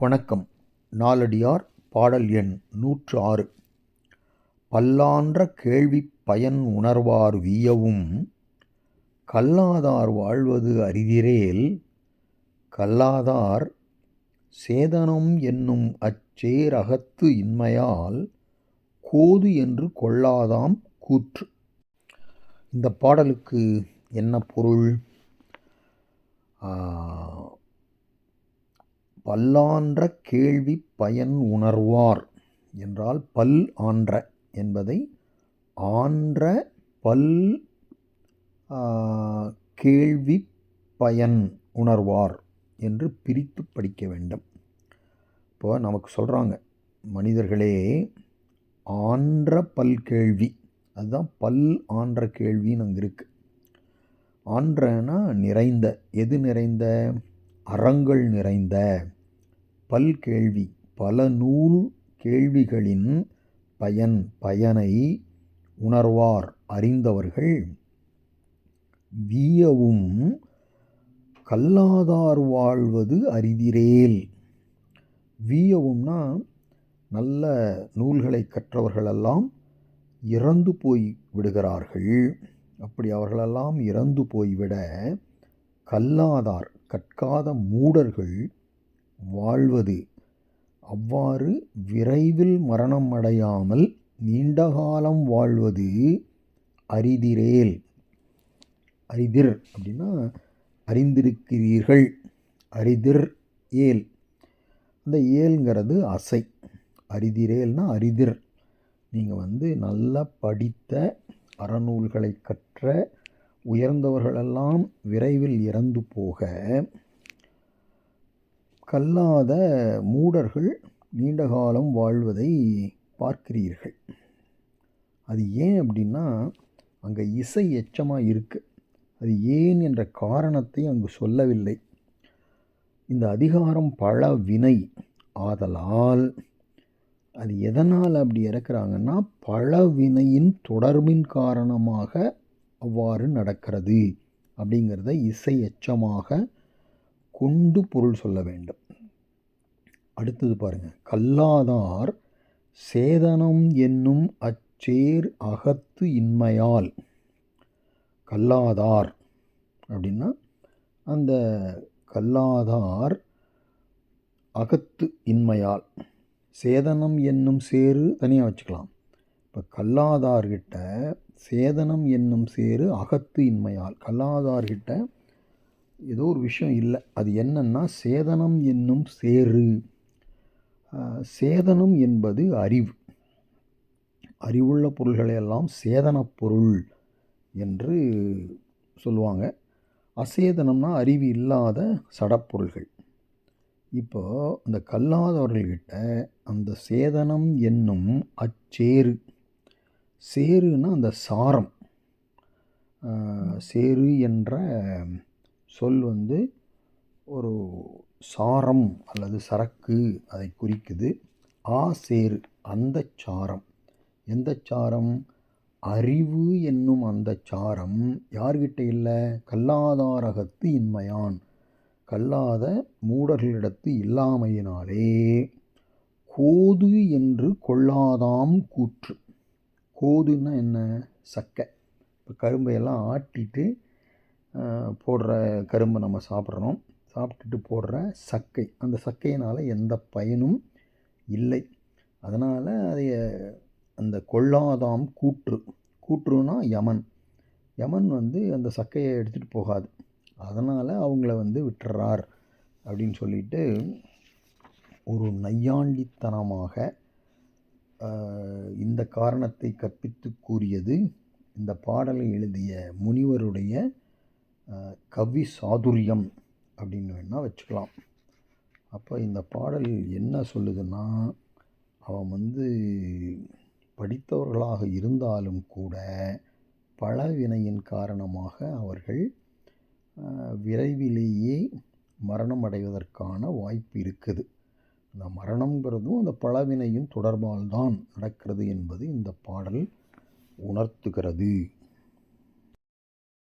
வணக்கம். நாலடியார் பாடல் எண் நூற்று ஆறு. பல்லான்ற கேள்வி பயன் உணர்வார் வீயவும் கல்லாதார் வாழ்வது அரிதிரேல் கல்லாதார் சேதனம் என்னும் அச்சேரகத்து இன்மையால் கோது என்று கொள்ளாதாம் கூற்று. இந்த பாடலுக்கு என்ன பொருள்? பல்லான்ற கேள்வி பயன் உணர்வார். என்றால் பல் ஆன்ற என்பதை ஆன்ற பல் கேள்வி பயன் உணர்வார் என்று பிரித்து படிக்க வேண்டும். இப்போ நமக்கு சொல்கிறாங்க மனிதர்களே ஆன்ற பல் கேள்வி அதுதான் பல் ஆன்ற கேள்வின்னு அங்கே இருக்குது ஆன்றனா நிறைந்த எது நிறைந்த? அறங்கள் நிறைந்த. பல் கேள்வி பல நூல் கேள்விகளின் பயன் பயனை உணர்வார் அறிந்தவர்கள். வீயவும் கல்லாதார் வாழ்வது அரிதிரேல். வீயவும்னா நல்ல நூல்களை கற்றவர்களெல்லாம் இறந்து போய் விடுகிறார்கள். அப்படி அவர்களெல்லாம் இறந்து போய்விட கல்லாதார் கற்காத மூடர்கள் வாழ்வது. அவ்வாறு விரைவில் மரணம் அடையாமல் நீண்ட காலம் வாழ்வது அரிதிரேல். அரிதிர் அப்படின்னா அறிந்திருக்கிறீர்கள். அரிதிர் ஏல். அந்த ஏல்ங்கிறது அசை. அரிதிரேல்னா அரிதிர். நீங்கள் வந்து நல்லா படித்த அறநூல்களை கற்ற உயர்ந்தவர்களெல்லாம் விரைவில் இறந்து போக கல்லாத மூடர்கள் நீண்ட காலம் வாழ்வதை பார்க்கிறீர்கள். அது ஏன் அப்படின்னா அங்கே இசை எச்சமாக இருக்குது அது ஏன் என்ற காரணத்தை அங்கு சொல்லவில்லை. இந்த அதிகாரம் பல வினை ஆதலால் அது எதனால் அப்படி இறக்குறாங்கன்னா பல வினையின் தொடர்பின் காரணமாக அவ்வாறு நடக்கிறது அப்படிங்கிறத இசை எச்சமாக கொண்டு பொருள் சொல்ல வேண்டும். அடுத்தது பாருங்கள் கல்லாதார் சேதனம் என்னும் அச்சேர் அகத்து இன்மையால். கல்லாதார் அப்படின்னா அந்த கல்லாதார் அகத்து இன்மையால். சேதனம் என்னும் சேரு தனியாக வச்சுக்கலாம். இப்போ கல்லாதார்கிட்ட சேதனம் என்னும் சேரு அகத்து இன்மையால். கல்லாதார்கிட்ட ஏதோ ஒரு விஷயம் இல்லை. அது என்னன்னா சேதனம் என்னும் சேரு சேதனம் என்பது அறிவு. அறிவுள்ள பொருள்களையெல்லாம் சேதனப் பொருள் என்று சொல்லுவாங்க. அசேதனம்னா அறிவு இல்லாத சடப்பொருள்கள் இப்போ அந்த கல்லாதவர்கள்கிட்ட அந்த சேதனம் என்னும் அச்சேரு சேருன்னா அந்த சாரம். சேரு என்ற சொல் வந்து ஒரு சாரம் அல்லது சரக்கு அதை குறிக்குது. ஆ சேரு அந்த சாரம். எந்த சாரம்? அறிவு என்னும் அந்த சாரம். யார்கிட்ட இல்லை? கல்லாதாரகத்து இன்மையான். கல்லாத மூடர்களிடத்து இல்லாமையினாலே. கோது என்று கொள்ளாதாம் கூற்று. கோதுன்னா என்ன? சக்கை. இப்போ கரும்பையெல்லாம் ஆட்டிட்டு போடுற கரும்பை நம்ம சாப்பிட்றோம். சாப்பிட்டுட்டு போடுற சக்கை. அந்த சக்கையினால் எந்த பயனும் இல்லை. அதனால் அதைய அந்த கொள்ளாதாம் கூற்று. கூற்றுனா யமன். யமன் வந்து அந்த சக்கையை எடுத்துகிட்டு போகாது. அதனால் அவங்கள வந்து விட்டுறார் அப்படின்னு சொல்லிட்டு ஒரு நையாண்டித்தனமாக இந்த காரணத்தை கற்பித்து கூறியது இந்த பாடலை எழுதிய முனிவருடைய கவி சாதுரியம் அப்படின்னு வேணால் வச்சுக்கலாம். அப்போ இந்த பாடல் என்ன சொல்லுதுன்னா அவன் வந்து படித்தவர்களாக இருந்தாலும் கூட பழவினையின் காரணமாக அவர்கள் விரைவிலேயே மரணம் அடைவதற்கான வாய்ப்பு இருக்குது. அந்த மரணங்கிறதும் அந்த பழவினையும் தொடர்பால் தான் நடக்கிறது என்பது இந்த பாடல் உணர்த்துகிறது.